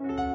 ส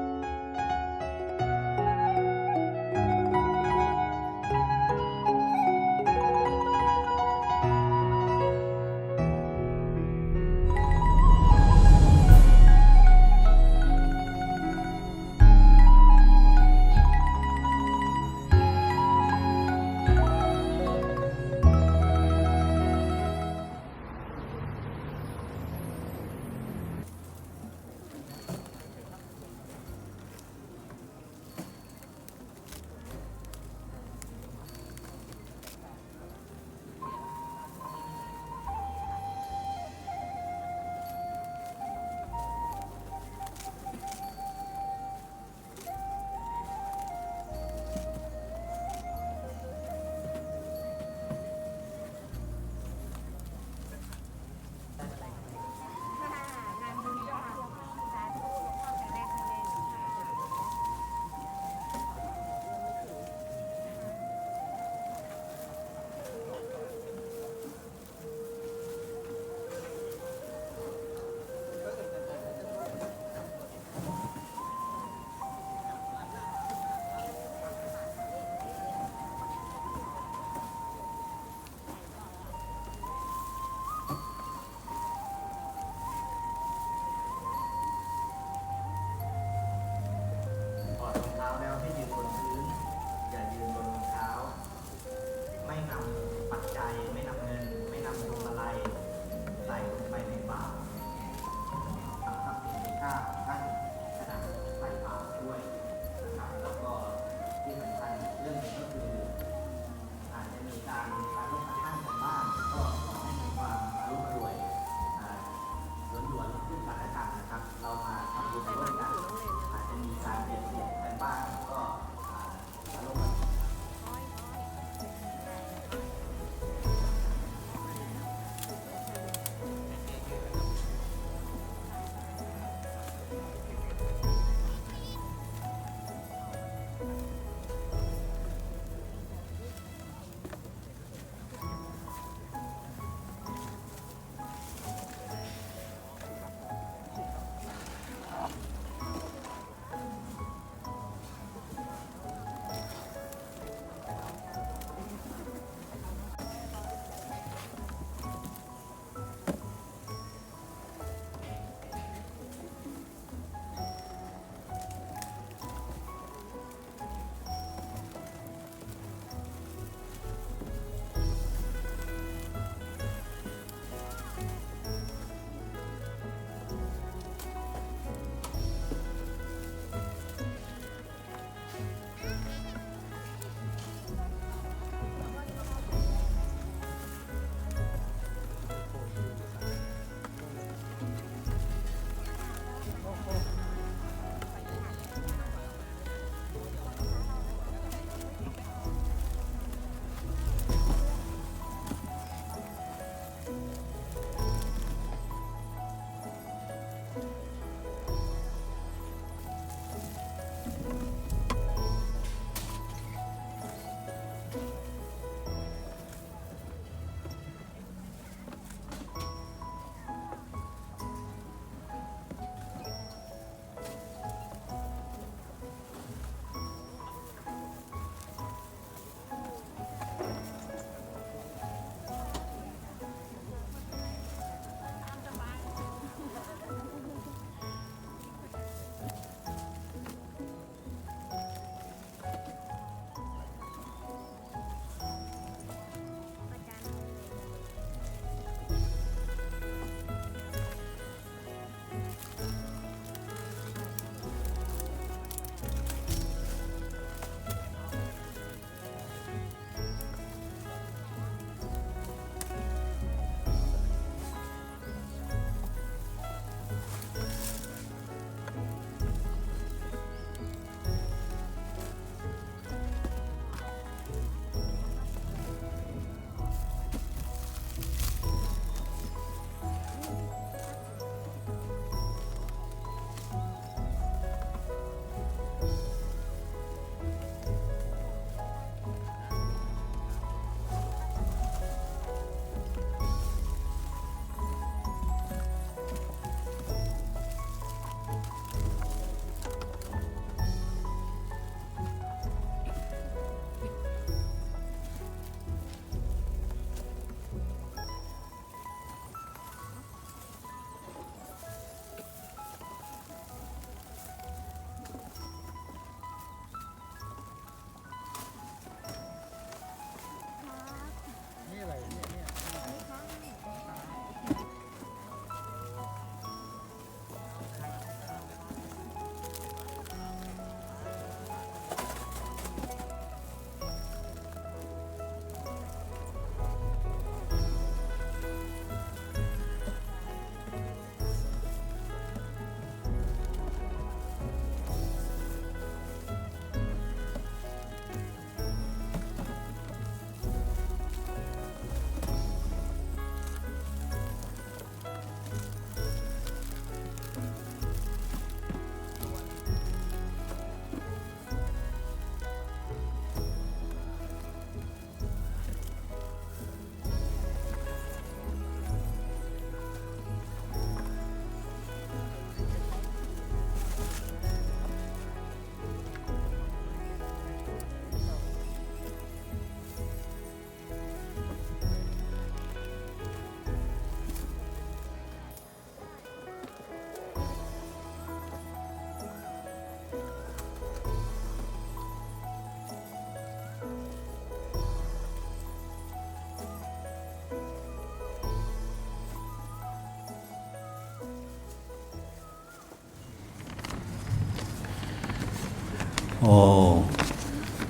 โอ้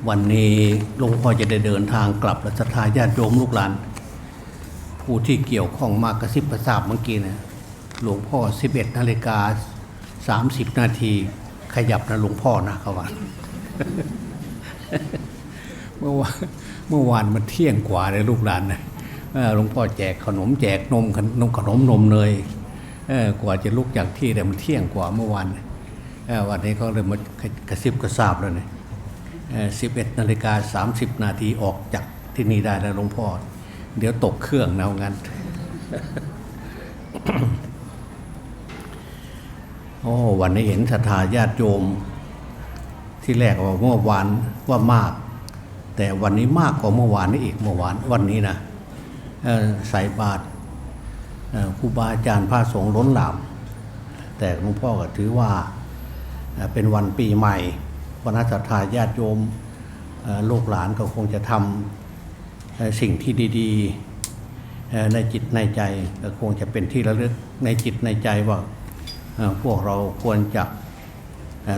วันนี้หลวงพ่อจะได้เดินทางกลับและศรัทธาญาติโยมลูกหลาน ผู้ที่เกี่ยวข้องมากกระซิบกระซาบเมื่อกี้นะหลวงพ่อ 11นาฬิกา30 นาทีขยับนะหลวงพ่อนะเขาว่าเมื่อวานเมื่อวานมันเที่ยงกว่าเลยลูกหลานนะเออหลวงพ่อแจกขนมแจกนมขนมขนมนมเนยกว่าจะลุกจากที่แต่มันเที่ยงกว่าเมื่อวานเออ วันนี้เขาเลยมากระซิบกระซาบแล้วเนี่ยสิบเอ็ดนาฬิกาสามสิบนาทีออกจากที่นี่ได้แล้วหลวงพ่อ เดี๋ยวตกเครื่องนะเอางั้น โอ้วันนี้เห็นศรัทธาญาติโยม ที่แรกว่าเมื่อวานว่ามาก แต่วันนี้มากกว่าเมื่อวานนี้อีกเมื่อวานวันนี้นะใส่บาตรครูบาอาจารย์พระสงฆ์ล้นหลาม แต่หลวงพ่อก็ถือว่า เป็นวันปีใหม่วันศรัทธาญาติโยมลูกหลานก็คงจะทำสิ่งที่ดีๆ ในจิตในใจก็คงจะเป็นที่ระลึกในจิตในใจว่าพวกเราควรจะ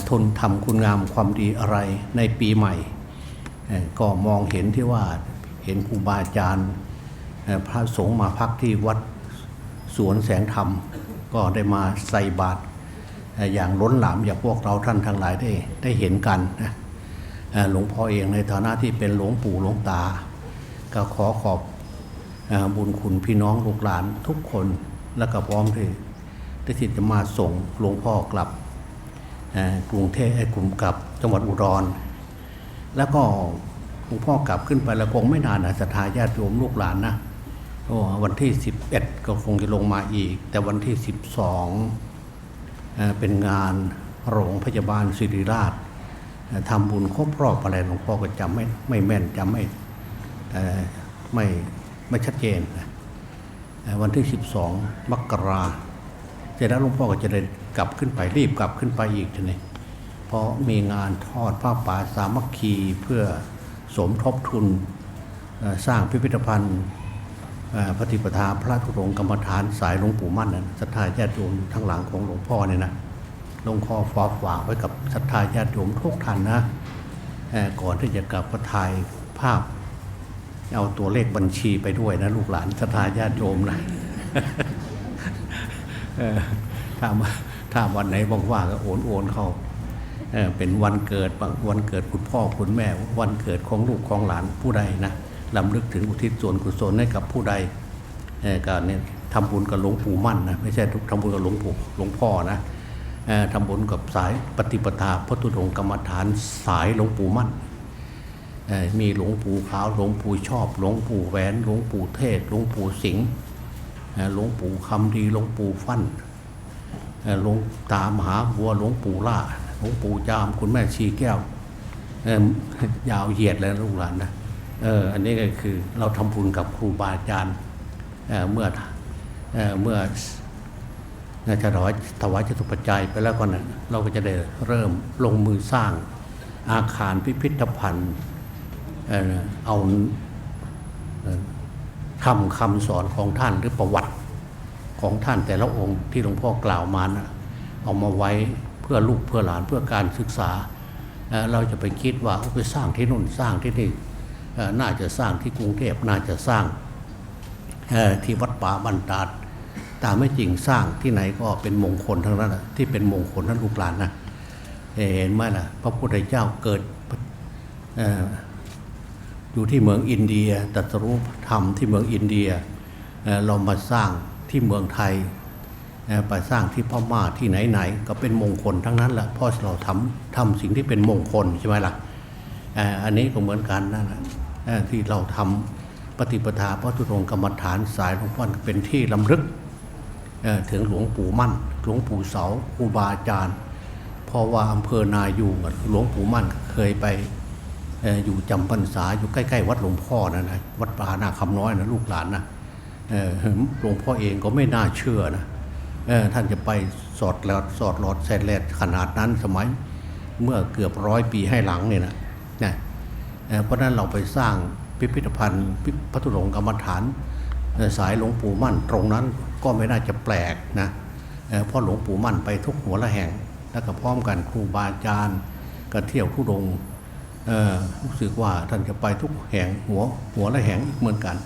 ทนทำคุณงามความดีอะไรในปีใหม่ ก็มองเห็นที่ว่าเห็นครูบาอาจารย์พระสงฆ์มาพักที่วัดสวนแสงธรรม ก็ได้มาใส่บาตร อย่างล้นหลามอย่างพวกเราท่านทั้งหลายได้ได้เห็นกันนะหลวงพ่อเองในฐานะที่เป็นหลวงปู่หลวงตา ก็ขอขอบบุญคุณพี่น้องลูกหลานทุกคนและก็พร้อมที่ที่จะมาส่งหลวงพ่อกลับกรุงเทพกลุ่มกลับจังหวัดอุดร แล้วก็หลวงพ่อกลับขึ้นไปแล้วคงไม่นานนะศรัทธาญาติโยมลูกหลานนะวันที่ 11 ก็คงจะลงมาอีก แต่วันที่ 12 เป็นงานโรงพยาบาลศิริราชทำบุญครบรอบอะไรหลวงพ่อก็จำไม่ไม่แม่นจำไม่ไม่ไม่ชัดเจนวันที่ 12 มกราเสร็จแล้วหลวงพ่อก็จะได้กลับขึ้นไปรีบกลับขึ้นไปอีกทีนี้เพราะมีงานทอดผ้าป่าสามัคคีเพื่อสมทบทุนสร้างพิพิธภัณฑ์ ปฏิปทาพระธุดงกรรมฐานสายหลวงปู่มั่นนะศรัทธาญาติโยมทั้งหลังของหลวงพ่อเนี่ยนะหลวงพ่อฝากฝากไว้กับศรัทธาญาติโยมทุกท่านนะก่อนที่จะกลับก็ถ่ายภาพ เอาตัวเลขบัญชีไปด้วยนะลูกหลานศรัทธาญาติโยมนะถ้ามถ้าวันไหนว่างๆก็โอนโอนๆเข้าเป็นวันเกิดวันเกิดคุณพ่อคุณแม่ วันเกิดของลูกของหลานผู้ใดนะ ลำลึกถึงอุทิศส่วนกุศลให้กับผู้ใดการเนี่ยทำบุญกับหลวงปู่มั่นนะไม่ใช่ทำบุญกับหลวงปู่หลวงพ่อนะทำบุญกับสายปฏิปทาพระตุดงกรรมฐานสายหลวงปู่มั่นมีหลวงปู่ขาวหลวงปู่ชอบหลวงปู่แหวนหลวงปู่เทศหลวงปู่สิงห์หลวงปู่คำดีหลวงปู่ฟั่นหลวงตามหาบัวหลวงปู่ล่าหลวงปู่จามคุณแม่ชีแก้วยาวเหยียดเลยลูกหลานนะ เอออันนี้ก็คือเราทำบุญกับครูบาอาจารย์เเมื่อเอเมื่อนาจะถวายถวายจตุปัจจัยไปแล้วก็นะเราก็จะได้เริ่มลงมือสร้างอาคารพิพิธภัณฑ์เอาคำคำสอนของท่านหรือประวัติของท่านแต่ละองค์ที่หลวงพ่อกล่าวมานะเอามาไว้เพื่อลูกเพื่อหลานเพื่อการศึกษา เราจะไปคิดว่าไปสร้างที่นู่นสร้างที่นี่ น่าจะสร้างที่กรุงเทพน่าจะสร้างที่วัดป่าบันตาดตามไม่จริงสร้างที่ไหนก็เป็นมงคลทั้งนั้นที่เป็นมงคลทั้งลูกหลานนะเห็นไหมล่ะพระพุทธเจ้าเกิดออยู่ที่เมืองอินเดียตรัสรู้ธรรมที่เมืองอินเดียเรามาสร้างที่เมืองไทยไปสร้างที่พม่าที่ไหนๆก็เป็นมงคลทั้งนั้นแหละเพราะเราทำทำสิ่งที่เป็นมงคลใช่ไหมล่ะอันนี้ก็เหมือนกันนั่นแหละ ที่เราทำปฏิปทาพระธุดงกรรมฐานสายหลวงพ่อเป็นที่ลำลึกถึงหลวงปู่มั่น หลวงปู่เสาครูบาอาจารย์พราะว่าอำเภอนายูงหลวงปู่มั่นเคยไปอยู่จำพรรษาอยู่ใกล้ๆ วัดหลวงพ่อนะนะวัดป่านาคำน้อยนะลูกหลานนะหลวงพ่อเองก็ไม่น่าเชื่อนะท่านจะไปสอดหลอดสอดหลอดแสดแลดขนาดนั้นสมัยเมื่อเกือบร้อยปีให้หลังเนี่ยนะ เพราะนั้นเราไปสร้างพิพิธภัณฑ์พิพระธุดงกรรมฐาน สายหลวงปู่มั่นตรงนั้นก็ไม่น่าจะแปลกนะเพราะหลวงปู่มั่นไปทุกหัวละแห่ง แล้วก็พร้อมกันครูบาอาจารย์ก็เที่ยวทุดงรู้สึกว่าท่านจะไปทุกแห่งหัวหัวละแห่งอีกเหมือนกัน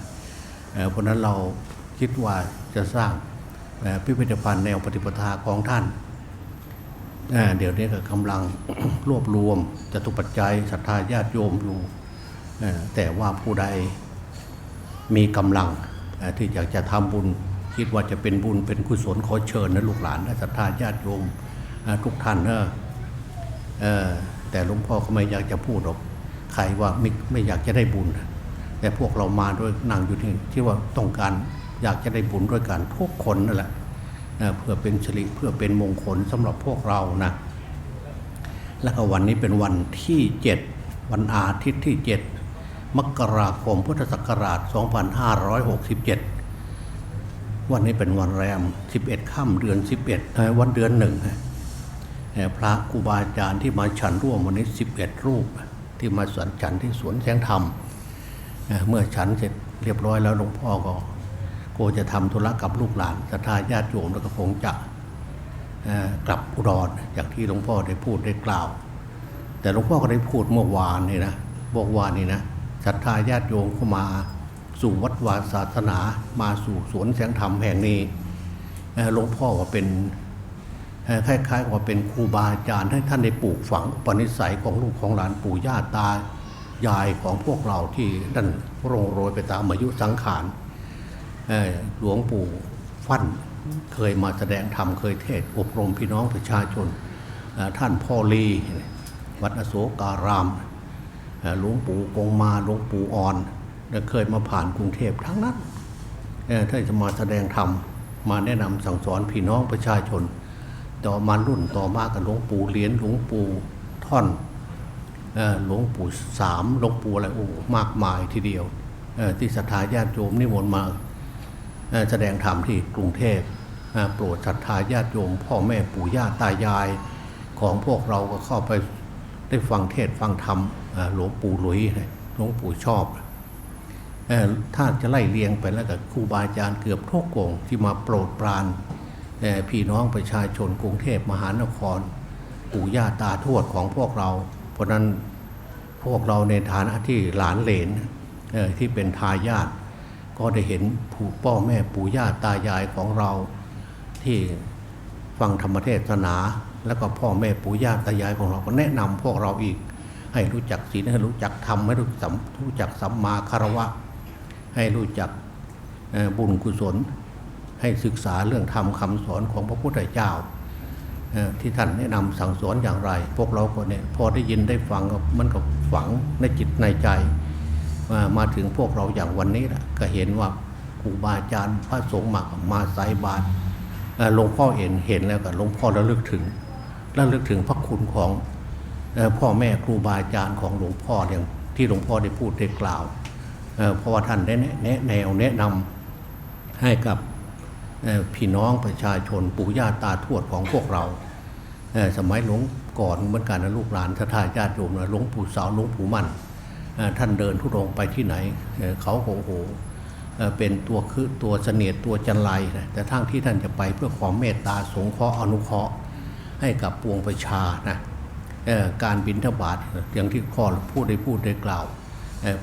เเพราะนั้นเราคิดว่าจะสร้างพิพิธภัณฑ์แนวปฏิปทาของท่าน เดี๋ยวนี้ก็กำลังรวบรวมจตุปัจจัยศรัทธาญาติโยมอยู่แต่ว่าผู้ใดมีกำลังที่อยากจะทำบุญ คิดว่าจะเป็นบุญเป็นกุศลขอเชิญนะลูกหลานและศรัทธาญาติโยมทุกท่านเนอะเอ่อแต่หลวงพ่อก็ไม่อยากจะพูดหรอกใครว่าไม่ไม่อยากจะได้บุญ แต่พวกเรามาด้วยนั่งอยู่ที่ที่ว่าต้องการอยากจะได้บุญด้วยกันทุกคนนั่นแหละ เพื่อเป็นสิริเพื่อเป็นมงคลสำหรับพวกเรานะแล้วก็วันนี้เป็นวันที่ 7 วันอาทิตย์ที่ 7 มกราคมพุทธศักราช 2567 วันนี้เป็นวันแรม 11 ค่ำเดือน 11 วันเดือนหนึ่งพระครูบาอาจารย์ที่มาฉันร่วมวันนี้ 11 รูป ที่มาสวนฉันที่สวนแสงธรรม เมื่อฉันเสร็จเรียบร้อยแล้วหลวงพ่อก็ โกจะทำธุระกับลูกหลานศรัทธาญาติโยมแล้วก็คงจะกลับอุดรอย่างที่หลวงพ่อได้พูดได้กล่าว แต่หลวงพ่อก็ได้พูดเมื่อวานนี่นะบอกวานนี่นะศรัทธาญาติโยมเข้ามาสู่วัดวาศาสนามาสู่สวนแสงธรรมแห่งนี้หลวงพ่อว่าเป็นคล้ายๆว่าเป็นครูบาอาจารย์ให้ท่านได้ปลูกฝังปนิสัยของลูกของหลานปู่ย่าตายายของพวกเราที่นั่นโรงโรยไปตามอายุสังขาร หลวงปู่ฟั่นเคยมาแสดงธรรมเคยเทศอบรมพี่น้องประชาชน ท่านพ่อลีวัดอโศการามหลวงปู่กงมาหลวงปู่อ่อนเคยมาผ่านกรุงเทพทั้งนั้นท่านจะมาแสดงธรรมมาแนะนำสั่งสอนพี่น้องประชาชน ต่อมารุ่นต่อมากับหลวงปู่เหรียญหลวงปู่ท่อนหลวงปู่สามหลวงปู่อะไรโอ้มากมายทีเดียวที่ศรัทธาญาติโยมนิมนต์มา แสดงธรรมที่กรุงเทพโปรดศรัทธาญาติโยม พ่อแม่ปู่ย่าตายาย ของพวกเราก็เข้าไปได้ฟังเทศฟังธรรมหลวงปู่หลุยหลวงปู่ชอบเอ่อถ้าจะไล่เลียงไปแล้วกับครูบาอาจารย์เกือบทุกองที่มาโปรดปรานพี่น้องประชาชนกรุงเทพมหานคร ปู่ย่าตาทวดของพวกเรา เพราะนั้นพวกเราในฐานะที่หลานเหลนที่เป็นทายาท ก็ได้เห็นผู้พ่อแม่ปู่ย่าตายายของเรา ที่ฟังธรรมเทศนา แล้วก็พ่อแม่ปู่ย่าตายายของเราก็แนะนำพวกเราอีก ให้รู้จักศีลให้รู้จักธรรมให้รู้จักรู้จักสัมมาคารวะ ให้รู้จักบุญกุศล ให้ศึกษาเรื่องธรรมคำสอนของพระพุทธเจ้าที่ท่านแนะนำสั่งสอนอย่างไร พวกเราก็เนี่ยพอได้ยินได้ฟังก็มันก็ฝังในจิตในใจ มาถึงพวกเราอย่างวันนี้ละก็เห็นว่าครูบาอาจารย์พระสงฆ์มามาใส่บาตรหลวงพ่อเห็นเห็นแล้วก็หลวงพ่อระลึกถึงระลึกถึงพระคุณของพ่อแม่ครูบาอาจารย์ของหลวงพ่ออย่างที่หลวงพ่อได้พูดได้กล่าวเพราะว่าท่านได้แนะแนะแนวแนะนำให้กับพี่น้องประชาชนปู่ย่าตาทวดของพวกเรา สมัยหลวงก่อนเหมือนกันนะลูกหลานททาญาติโยมนะหลวงปู่สาวหลวงปู่มั่น ท่านเดินทุดงไปที่ไหนเขาโอ้โหเป็นตัวคือตัวเสนียดตัวจันไรนะแต่ทั้งที่ท่านจะไปเพื่อความเมตตาสงเคราะห์อนุเคราะห์ให้กับปวงประชานะการบินทบาทอย่างที่ข้อพูดได้พูดได้กล่าว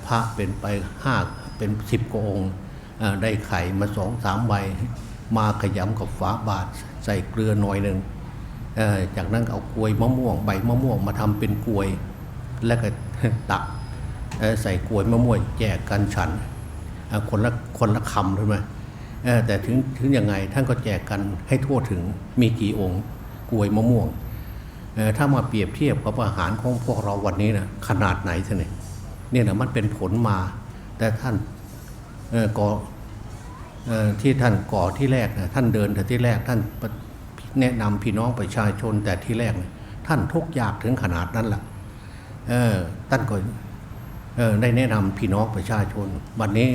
พระเป็นไปห้าเป็นสิบกว่าองค์ได้ไข่มาสองสามใบมาขยำกับฝาบาทใส่เกลือหน่อยหนึ่งจากนั้นเอากลวยมะม่วงใบมะม่วงมาทำเป็นกลวย แล้วก็ตัก ใส่กล้วยมะม่วงแจกกันฉันคนละคนละคำใช่ไหมแต่ถึงถึงยังไงท่านก็แจกกันให้ทั่วถึงมีกี่องค์กล้วยมะม่วงถ้ามาเปรียบเทียบกับอาหารของพวกเราวันนี้นะขนาดไหนท่านเนี่ยเนี่ยนะมันเป็นผลมา แต่ท่านเอ่อก็เอ่อที่ท่านก่อที่แรกนะท่านเดินแต่ที่แรกท่านแนะนำพี่น้องประชาชนแต่ที่แรกนะท่านทุกยากถึงขนาดนั้นแหละท่านก็เออ ได้แนะนำพี่น้องประชาชน วันนี้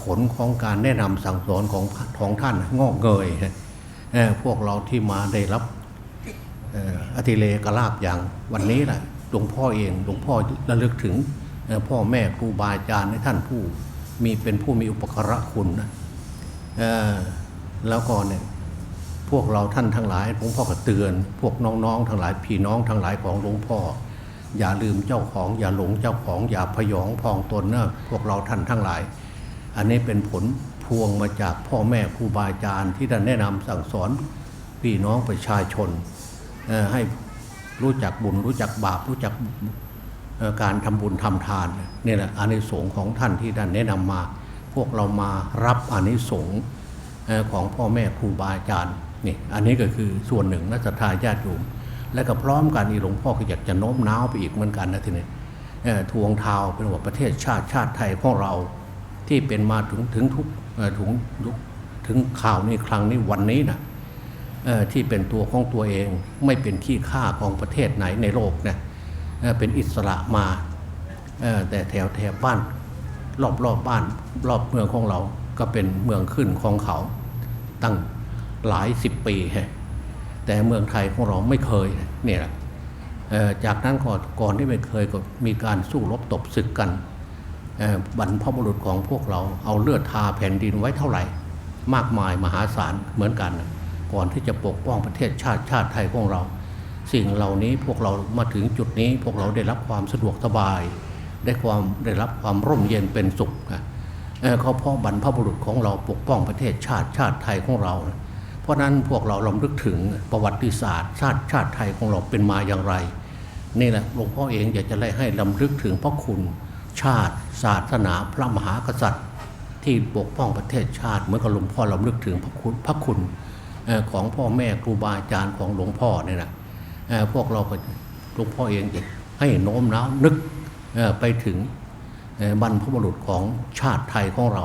ผลของการแนะนำสั่งสอนของของท่านงอกเงยพวกเราที่มาได้รับอธิเลกลาบอย่างวันนี้แหละหลวงพ่อเองหลวงพ่อระลึกถึงพ่อแม่ครูบาอาจารย์ให้ท่านผู้มีเป็นผู้มีอุปการะคุณนะแล้วก็เนี่ยพวกเราท่านทั้งหลายหลวงพ่อก็เตือน พวกน้องๆทั้งหลายพี่น้องทั้งหลายของหลวงพ่อ อย่าลืมเจ้าของ อย่าหลงเจ้าของอย่าพยองพองตนนะพวกเราท่านทั้งหลาย อันนี้เป็นผลพวงมาจากพ่อแม่ครูบาอาจารย์ที่ท่านแนะนำสั่งสอนพี่น้องประชาชนให้รู้จักบุญรู้จักบาปรู้จักการทำบุญทำทานนี่แหละอานิสงส์ของท่านที่ท่านแนะนำมา พวกเรามารับอานิสงส์ของพ่อแม่ครูบาอาจารย์นี่อันนี้ก็คือส่วนหนึ่งนักศรัทธาญาติโยม และก็พร้อมกันนี่หลวงพ่อก็อยากจะโน้มน้าวไปอีกเหมือนกันนะทีนี้ทวงเท้าเป็นว่าประเทศชาติชาติไทยของเราที่เป็นมาถึงถึงทุกถึงทุกถึงข่าวนี้ครั้งนี้วันนี้นะที่เป็นตัวของตัวเองไม่เป็นขี้ข้าของประเทศไหนในโลกนะเป็นอิสระมาแต่แถวแถวบ้านรอบรอบบ้านรอบเมืองของเราก็เป็นเมืองขึ้นของเขาตั้งหลายสิบปีฮะ แต่เมืองไทยของเราไม่เคยเนี่ยแหละจากนั้นก่อนก่อนที่ไม่เคยก็มีการสู้รบตบศึกกันเอ่อบรรพบุรุษของพวกเราเอาเลือดทาแผ่นดินไว้เท่าไหร่ มากมายมหาศาลเหมือนกัน ก่อนที่จะปกป้องประเทศชาติชาติไทยของเรา สิ่งเหล่านี้พวกเรามาถึงจุดนี้พวกเราได้รับความสะดวกสบาย ได้ความได้รับความร่มเย็นเป็นสุขเอ่อเขาเพราะบรรพบุรุษของเราปกป้องประเทศชาติชาติไทยของเรานะ เพราะนั้นพวกเราลำลึกถึงประวัติศาสตร์ ชาติชาติไทยของเราเป็นมาอย่างไร นี่แหละหลวงพ่อเองอยากจะไล่ให้ลำลึกถึงพระคุณชาติศาสนาพระมหากษัตริย์ ที่ปกป้องประเทศชาติเหมื่อนกับหลวงพ่อลำลึกถึงพระคุณพระคุณของพ่อแม่ครูบาอาจารย์ของหลวงพ่อเนี่ยนะพวกเราหลวงพ่อเองให้โน้มน้าวนึกไปถึงบรรพบุรุษของชาติไทยของเรา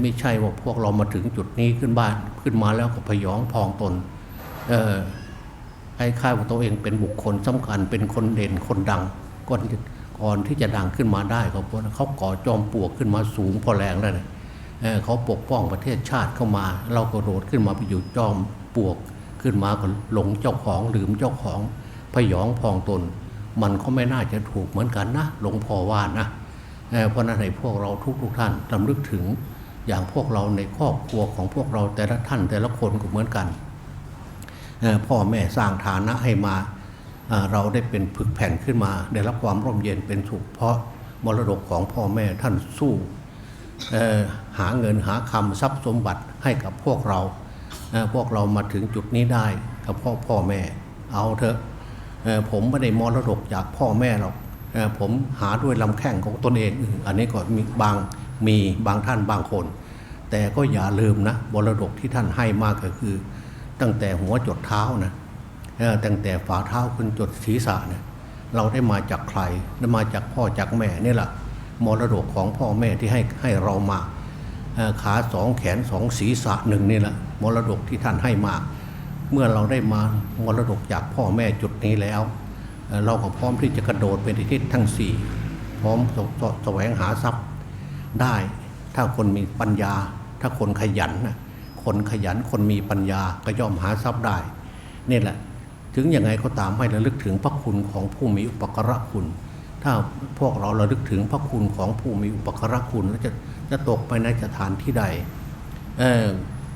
ไม่ใช่ว่าพวกเรามาถึงจุดนี้ขึ้นบ้านขึ้นมาแล้วก็พยองพองตนเอ่อคล้ายๆว่าตัวเองเป็นบุคคลสำคัญเป็นคนเด่นคนดังก่อนที่ก่อนที่จะดังขึ้นมาได้ก็เพราเขาก่อจอมปลวกขึ้นมาสูงพอแรงแล้วเนี่ยเขาปกป้องประเทศชาติเข้ามา เราก็โดดขึ้นมาไปอยู่จอมปลวกขึ้นมาก็หลงเจ้าของลืมเจ้าของพยองพองตน มันก็ไม่น่าจะถูกเหมือนกันนะหลวงพ่อว่านะเพราะฉะนั้นให้พวกเราทุกๆท่านลำลึกถึง อย่างพวกเราในครอบครัวของพวกเราแต่ละท่านแต่ละคนก็เหมือนกัน พ่อแม่สร้างฐานะให้มาเราได้เป็นผึกแผ่นขึ้นมา ได้รับความร่มเย็นเป็นสุขเพราะมรดกของพ่อแม่ท่านสู้หาเงินหาคำทรัพย์สมบัติให้กับพวกเรา พวกเรามาถึงจุดนี้ได้กับพ่อพ่อแม่เอาเถอะผมไม่ได้มรดกจากพ่อแม่หรอกผมหาด้วยลำแข้งของตนเอง อันนี้ก็มีบาง มีบางท่านบางคน แต่ก็อย่าลืมนะมรดกที่ท่านให้มากก็คือ ตั้งแต่หัวจดเท้านะตั้งแต่ฝ่าเท้าขึ้นจดศีรษะเนี่ยเราได้มาจากใครได้มาจากพ่อจากแม่นี่แหละมรดกของพ่อแม่ที่ให้ให้เรามาขาสองแขนสองศีรษะหนึ่งนี่แหละมรดกที่ท่านให้มา เมื่อเราได้มามรดกจากพ่อแม่จุดนี้แล้ว เราก็พร้อมที่จะกระโดดไปในทิศทั้งสี่พร้อมสแสวงหาทรัพย์ ได้ ถ้าคนมีปัญญา ถ้าคนขยันนะคนขยันคนมีปัญญาก็ย่อมหาทรัพย์ได้นี่แหละ ถึงยังไงก็ตามให้ระลึกถึงพระคุณของผู้มีอุปกระคุณ ถ้าพวกเราระลึกถึงพระคุณของผู้มีอุปกระคุณแล้วจะจะตกไปในสถานที่ใดเออ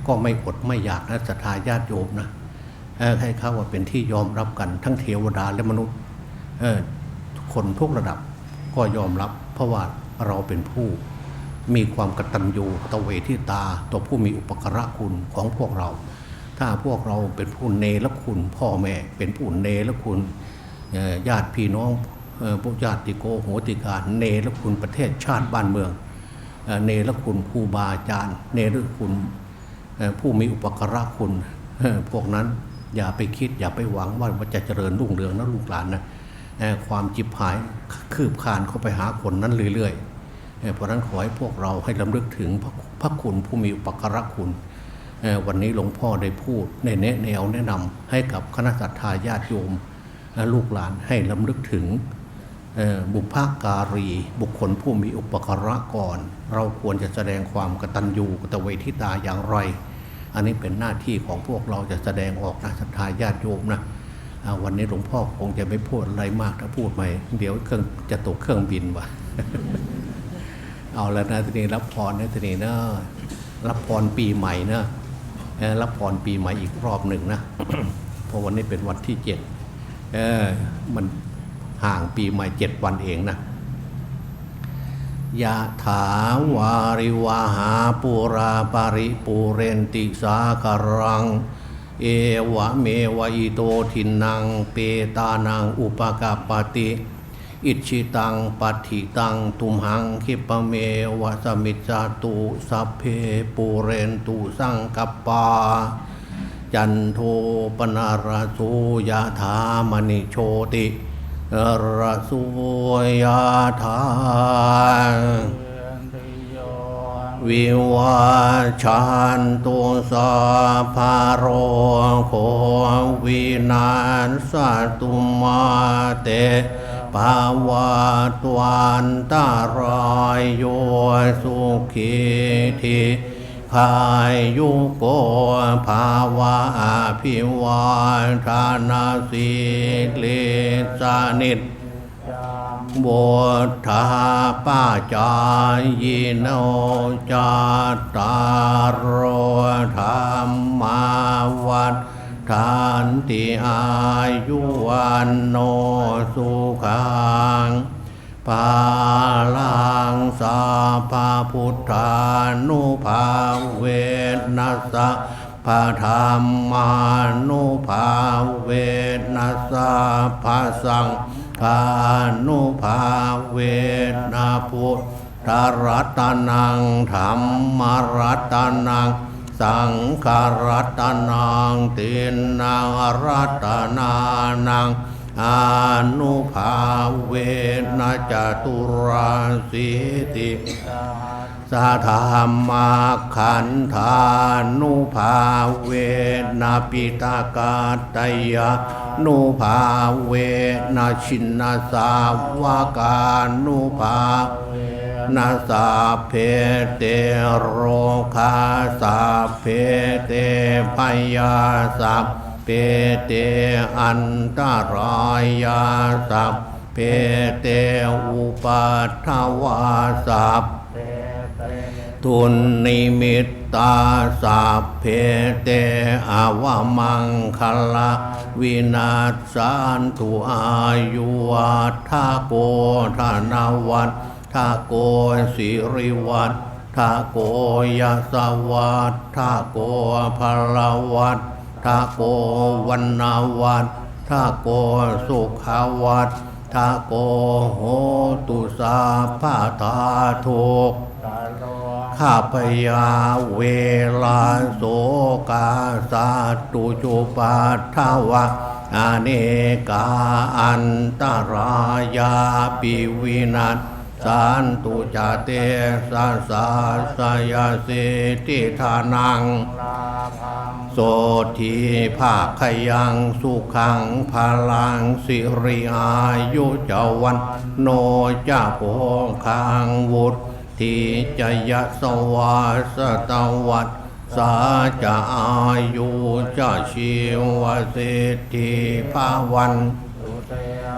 ก็ไม่อดไม่อยากนะศรัทธาญาติโยมนะให้เขาว่าเป็นที่ยอมรับกันทั้งเทวดาและมนุษย์คนทุกระดับก็ยอมรับเพราะว่าเราเป็นผู้ มีความกตัญญูตเวทิตาต่อผู้มีอุปการะคุณของพวกเรา ถ้าพวกเราเป็นผู้เนรคุณ พ่อแม่เป็นผู้เนรคุณญาติพี่น้องพวกญาติโกโหติกาเนรคุณประเทศชาติบ้านเมือง เนรคุณครูบาอาจารย์ เนรคุณผู้มีอุปการะคุณพวกนั้นอย่าไปคิดอย่าไปหวังว่ามันจะเจริญรุ่งเรืองนะลูกหลานนะความจิบหายคืบคานเข้าไปหาคนนั้นเรื่อยๆ เพราะนั้นขอให้พวกเราให้ลำลึกถึงพระพระคุณผู้มีอุปการะคุณ วันนี้หลวงพ่อได้พูดในแนะแนวแนะนำให้กับคณะสัตยาญาติโยมและลูกหลานให้ลำลึกถึงบุพการี บุคคลผู้มีอุปการะก่อน เราควรจะแสดงความกตัญญูกตเวทิตาอย่างไร อันนี้เป็นหน้าที่ของพวกเราจะแสดงออกนะศรัทธาญาติโยมนะวันนี้หลวงพ่อคงจะไม่พูดอะไรมากถ้าพูดไปเดี๋ยวเครื่องจะตกเครื่องบินว่ะ เอาแล้วนะทีนี้รับพรนะทีนี้นะรับพรปีใหม่นะรับพรปีใหม่อีกรอบหนึ่งนะเพราะวันนี้เป็นวันที่เจ็ดเออมันห่างปีใหม่เจ็ดวันเองนะยะถาวาริวาหาปุราปาริปูเรนติสาคารัง เอวะเมวะอิโตทินัง เปตานังอุปกาปติ อิชิตังปัฏฐิตังตุมหังคิปเมวะสมิจาตุสัพเพปูเรนตุสังกปปาจันโทปนาราโสยะถามณิโชติระโสยะถาวิวาชันตุสาภาโรโควินาศตุมาเต ภาวะตวันตารายโยสุขีทีพายยุโกภาวะอภิวาทานาสิเลสานิตบทาป้าจายโนจาตารโรธรรมาวัฏ ทานติอายุวันโนสุขังปาลังสาภาพุทธานุภาเวนัสสะพาธรรมานุภาเวนัสสะพาสังฆานุภาเวนะพุทธรัตนังธรรมรัตนัง สังฆรัตนังตินนางรัตนานังอนุภาเวนะจตุราสิติสาธรรมาขันธานุภาเวนะปิตากาตยานุภาเวนะชินนาสาวกานุภา นาสาเพเตโรคาสาเพเตพยาสัพเปเตอันตรายาสัพเพเตอุปัฏฐวาสัพทุนนิมิตตาสัพเพเตอาวมังคลาวินาสันตุอายุวัฏาโกธนวัฏ ทาโกสิริวัฏทาโกยสวัฏทาโกภลวัฏทาโกวันนาวัฏทาโกสุขวัฏทาโกโหตุสาภาธาทุกข้าพยาเวลาโสกาสาตุจุปาทาวะอเนกาอันตรายาปิวินั สันตุจเตสาสาสยาสิทิธานัง โสทีภาคยังสุขังพลังสิริอายุเจาวันโนจะโพคังวุฒทีจยะสวาสตวัตสาจะอายุจะชีวสิทธิภาวัน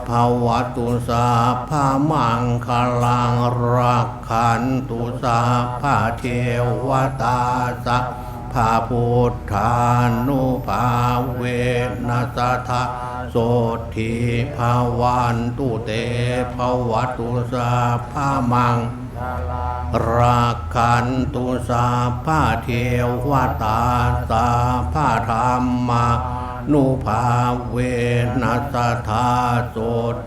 ภาวตุสาภามังคลังรักขันตุสาภาเทวตาสัพพาพุทธานุภาเวนัสทะโสทีภาวันตุเตภาวตุสาภามังรักขันตุสาภาเทวตาสาภาธรรมา นุภาเวนัสธาโส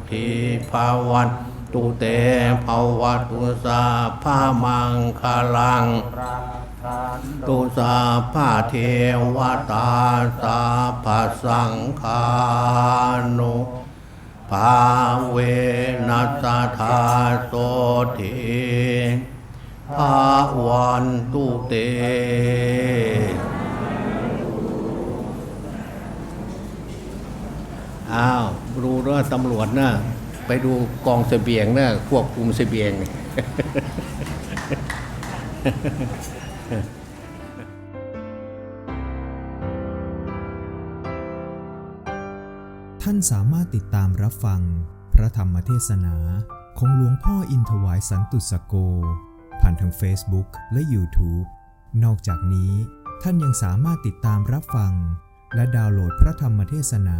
ทีภาวันตุเตภาวตุสาภามังคลังตุสาภาเทวตาสาภาสังฆานุภาเวนัสธาโสทีภาวันตุเต อ้าวรู้ว่าตำรวจนะไปดูกองเสบียงนะควบคุมเสบียง ท่านสามารถติดตามรับฟัง พระธรรมเทศนาของหลวงพ่ออินทวายสันตุสโก ผ่านทาง Facebook และ YouTube นอกจากนี้ท่านยังสามารถติดตามรับฟัง และดาวน์โหลดพระธรรมเทศนา